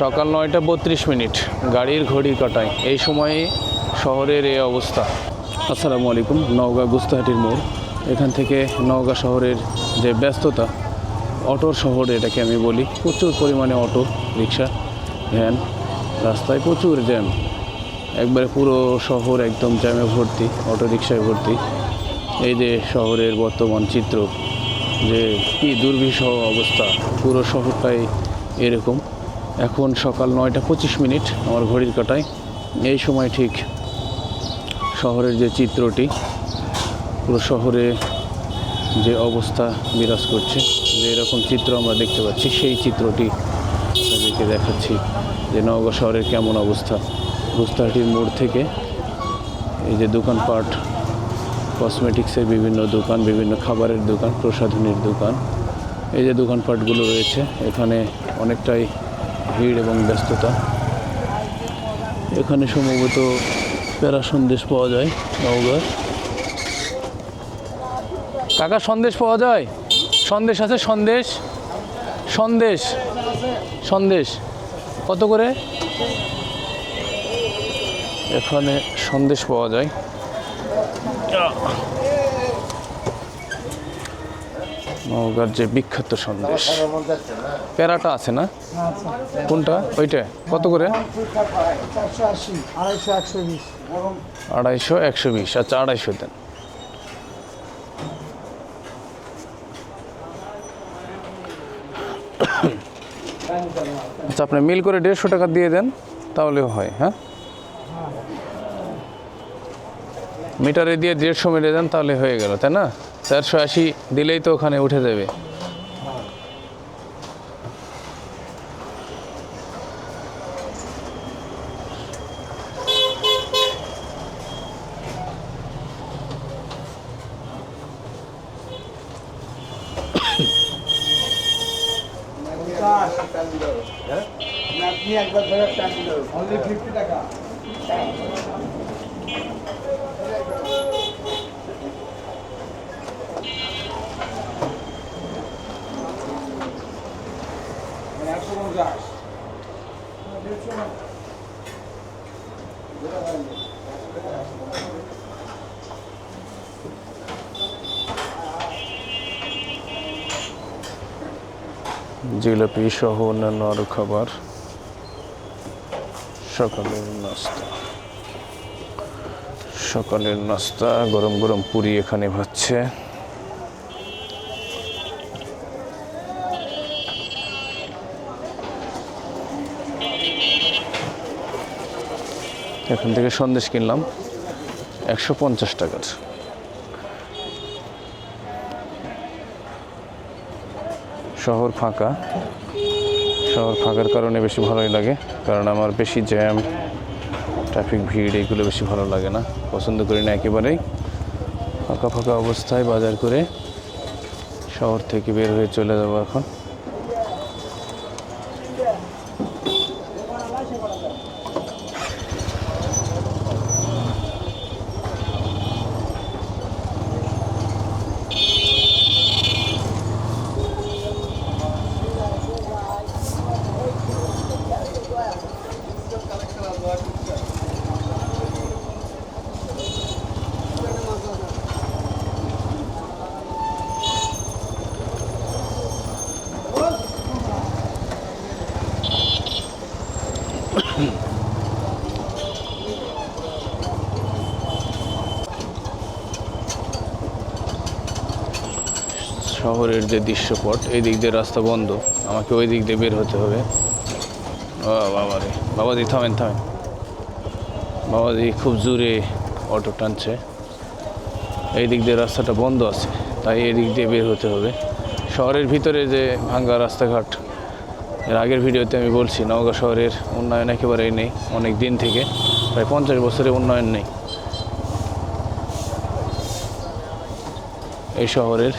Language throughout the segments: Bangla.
সকাল নয়টা বত্রিশ মিনিট, গাড়ির ঘড়ি কাটায়। এই সময়ে শহরের এই অবস্থা। আসসালামু আলাইকুম, নওগাঁ গুস্তাহাটির মোড়। এখান থেকে নওগাঁ শহরের যে ব্যস্ততা, অটোর শহর এটাকে আমি বলি। প্রচুর পরিমাণে অটো, রিক্সা, ভ্যান, রাস্তায় প্রচুর জ্যাম। একবারে পুরো শহর একদম জ্যামে ভর্তি, অটো রিক্সায় ভর্তি। এই যে শহরের বর্তমান চিত্র, যে কী দুর্বিষহ অবস্থা, পুরো শহরটাই এরকম। এখন সকাল নয়টা পঁচিশ মিনিট আমার ঘড়ির কাটায়। এই সময় ঠিক শহরের যে চিত্রটি, পুরো শহরে যে অবস্থা বিরাজ করছে, যে এরকম চিত্র আমরা দেখতে পাচ্ছি, সেই চিত্রটি আপনাদেরকে দেখাচ্ছি যে নওগাঁ শহরের কেমন অবস্থা। গুস্তাহাটির মোড় থেকে এই যে দোকানপাট, কসমেটিক্সের বিভিন্ন দোকান, বিভিন্ন খাবারের দোকান, প্রসাধনীর দোকান, এই যে দোকানপাটগুলো রয়েছে, এখানে অনেকটাই ভিড় এবং ব্যস্ততা। এখানে সম্ভবত প্যারা সন্দেশ পাওয়া যায় নওগাঁ কাকা, সন্দেশ পাওয়া যায়? সন্দেশ আছে, সন্দেশ। সন্দেশ। সন্দেশ। কত করে? এখানে সন্দেশ পাওয়া যায়। নওগাঁর যে বিখ্যাত সন্দেশ। প্যারাটা আছে না? কোনটা? ওইটা? কত করে? আড়াইশো, একশো বিশ। আচ্ছা আড়াইশো দেন। আচ্ছা আপনি মিল করে দেড়শো টাকা দিয়ে দেন, তাহলেও হয় হ্যাঁ? মিটারে দিয়ে দেড়শো মিলে দেন, তাহলে হয়ে গেল, তাই না? চারশো আশি দিলেই তো ওখানে উঠে যাবে। আপনি একবার ধরে টাকা জিলাপি সহ অন্যান্য আরও খাবার। সকালের নাস্তা। সকালের নাস্তা গরম গরম পুরি এখানে ভাচ্ছে এখান থেকে সন্দেশ কিনলাম একশো পঞ্চাশ টাকার। শহর ফাঁকা। শহর ফাঁকার কারণে বেশি ভালোই লাগে, কারণ আমার বেশি জ্যাম ট্রাফিক ভিড়, এগুলো বেশি ভালো লাগে না। পছন্দ করি না একেবারেই। ফাঁকা ফাঁকা অবস্থায় বাজার করে শহর থেকে বের হয়ে চলে যাব এখন। শহরের যে দৃশ্যপট, এই দিক দিয়ে রাস্তা বন্ধ। আমাকে ওই দিক দিয়ে বের হতে হবে। বাবা রে। বাবাজি, থামেন থামেন। বাবাজি খুব জোরে অটো টানছে। এই দিক দিয়ে রাস্তাটা বন্ধ আছে, তাই এই দিক দিয়ে বের হতে হবে। শহরের ভিতরে যে ভাঙ্গা রাস্তাঘাট, এর আগের ভিডিওতে আমি বলছি, নওগাঁ শহরের উন্নয়ন একেবারেই নেই, অনেক দিন থেকে। প্রায় পঞ্চাশ বছরে উন্নয়ন নেই। এই শহরের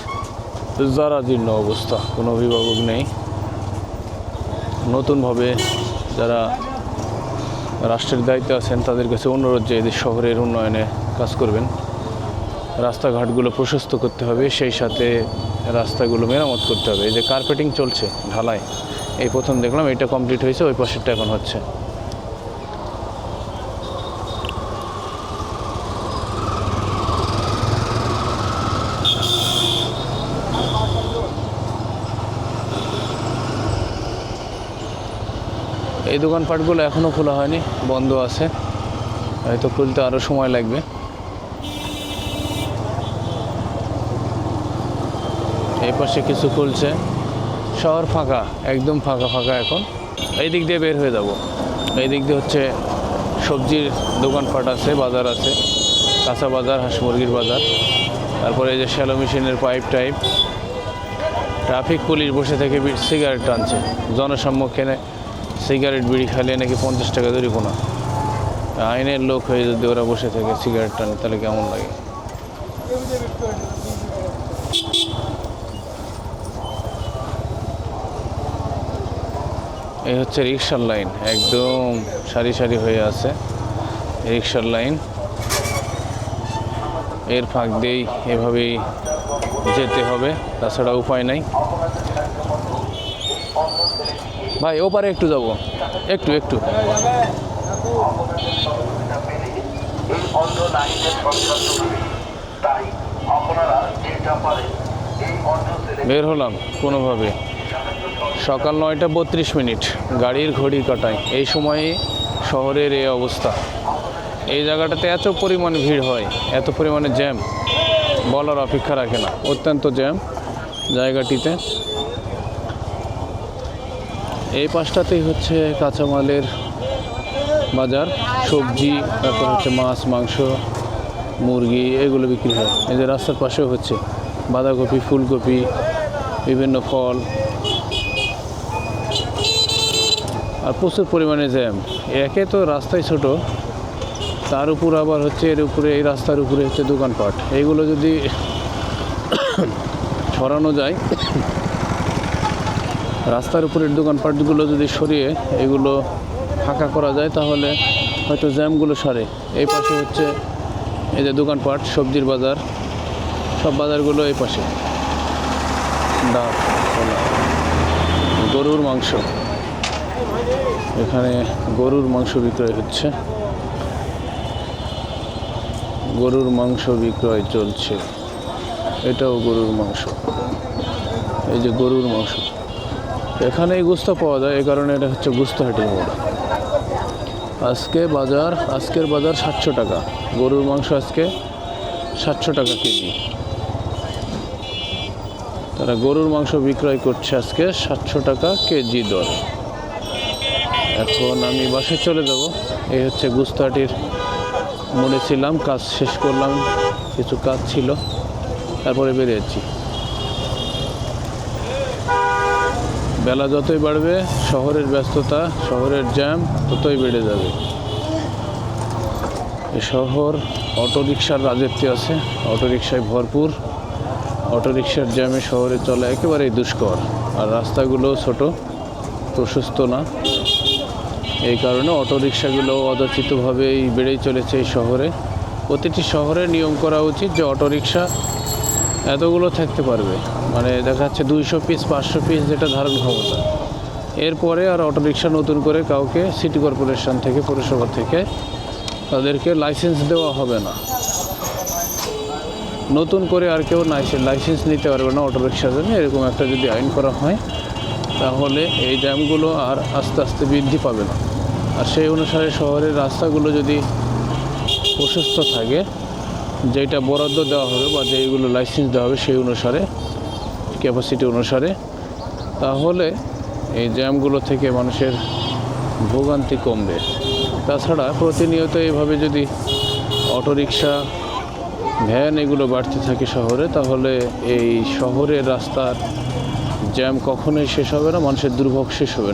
জরাজীর্ণ অবস্থা, কোনো অভিভাবক নেই। নতুনভাবে যারা রাষ্ট্রের দায়িত্বে আছেন, তাদের কাছে অনুরোধ যে এদের শহরের উন্নয়নে কাজ করবেন। রাস্তাঘাটগুলো প্রশস্ত করতে হবে, সেই সাথে রাস্তাগুলো মেরামত করতে হবে। এই যে কার্পেটিং চলছে ঢালাই এই প্রথম দেখলাম, এটা কমপ্লিট হয়েছে, ওই পাশেরটা এখন হচ্ছে। দোকানপাটগুলো এখনও খোলা হয়নি, বন্ধ আছে। হয়তো খুলতে আরও সময় লাগবে। এই পাশে কিছু খুলছে। শহর ফাঁকা, একদম ফাঁকা ফাঁকা এখন। এই দিক দিয়ে বের হয়ে যাব। এই দিক দিয়ে হচ্ছে সবজির দোকানপাট আছে, বাজার আছে। কাঁচা বাজার, হাঁস মুরগির বাজার। তারপরে এই যে শ্যালো মেশিনের পাইপ টাইপ। ট্রাফিক পুলিশ বসে থেকে সিগারেট টানছে। জনসম্মুখে সিগারেট বিড়ি খাইলে নাকি পঞ্চাশ টাকা জরিমানা আইনের লোক হয়ে যদি ওরা বসে থাকে সিগারেট টানে, তাহলে কেমন লাগে? এই হচ্ছে রিক্সার লাইন, একদম সারি সারি হয়ে আছে রিক্সার লাইন। এর ফাঁক দিয়েই এভাবেই যেতে হবে, তাছাড়া উপায় নাই। ভাই, ওপারে একটু যাব। একটু একটু। বের হলাম কোনোভাবে। সকাল নয়টা বত্রিশ মিনিট, গাড়ির ঘড়ি কাটায়। এই সময়ে শহরের এই অবস্থা। এই জায়গাটাতে এত পরিমাণ ভিড় হয়, এত পরিমাণে জ্যাম। বলার অপেক্ষা রাখে না। অত্যন্ত জ্যাম জায়গাটিতে। এই পাশটাতেই হচ্ছে কাঁচামালের বাজার, সবজি, তারপর হচ্ছে মাছ, মাংস, মুরগি, এগুলো বিক্রি হয়। এই যে রাস্তার পাশেও হচ্ছে বাঁধাকপি, ফুলকপি, বিভিন্ন ফল। আর প্রচুর পরিমাণে জ্যাম। একে তো রাস্তাই ছোট, তার উপর আবার হচ্ছে এর উপরে, এই রাস্তার উপরে হচ্ছে দোকানপাট। এইগুলো যদি সরানো যায় রাস্তার উপরের দোকানপাটগুলো যদি সরিয়ে এগুলো ফাঁকা করা যায়, তাহলে হয়তো জ্যামগুলো সারে। এই পাশে হচ্ছে এই যে দোকানপাট, সবজির বাজার, সব বাজারগুলো এই পাশে। গরুর মাংস। এখানে গরুর মাংস বিক্রয় হচ্ছে। গরুর মাংস বিক্রয় চলছে। এটাও গরুর মাংস। এই যে গরুর মাংস। এখানে এই গুস্ত পাওয়া যায়, এই কারণে এটা হচ্ছে গুস্তহাটির মোড়। আজকে বাজার, আজকের বাজার সাতশো টাকা। গরুর মাংস আজকে সাতশো টাকা কেজি। তারা গরুর মাংস বিক্রয় করছে আজকে সাতশো টাকা কেজি দর। এখন আমি বাসে চলে যাব। এই হচ্ছে গুস্তাটির মোড়ে ছিলাম, কাজ শেষ করলাম, কিছু কাজ ছিল, তারপরে বেরিয়েছি। বেলা যতই বাড়বে, শহরের ব্যস্ততা, শহরের জ্যাম ততই বেড়ে যাবে। এ শহর অটোরিকশার রাজত্বে আছে, অটোরিকশায় ভরপুর। অটোরিকশার জ্যামে শহরে চলা একেবারেই দুষ্কর। আর রাস্তাগুলো ছোট, প্রশস্ত না। এই কারণে অটোরিকশাগুলো অযাচিতভাবেই বেড়েই চলেছে এই শহরে। প্রতিটি শহরে নিয়ম করা উচিত যে অটোরিকশা এতগুলো থাকতে পারবে। মানে দেখা যাচ্ছে দুইশো পিস পাঁচশো পিস যেটা ধারণ ক্ষমতা। এরপরে আর অটোরিকশা নতুন করে কাউকে সিটি কর্পোরেশন থেকে, পৌরসভা থেকে তাদেরকে লাইসেন্স দেওয়া হবে না। নতুন করে আর কেউ লাইসেন্স নিতে পারবে না অটোরিকশার জন্য। এরকম একটা যদি আইন করা হয়, তাহলে এই ড্যামগুলো আর আস্তে আস্তে বৃদ্ধি পাবে না। আর সেই অনুসারে শহরের রাস্তাগুলো যদি প্রশস্ত থাকে যেটা বরাদ্দ দেওয়া হবে বা যেইগুলো লাইসেন্স দেওয়া হবে সেই অনুসারে ক্যাপাসিটি অনুসারে, তাহলে এই জ্যামগুলো থেকে মানুষের ভোগান্তি কমবে। তাছাড়া প্রতিনিয়ত এইভাবে যদি অটোরিকশা, ভ্যান এগুলো বাড়তে থাকে শহরে, তাহলে এই শহরের রাস্তার জ্যাম কখনোই শেষ হবে না, মানুষের দুর্ভোগ শেষ হবে না।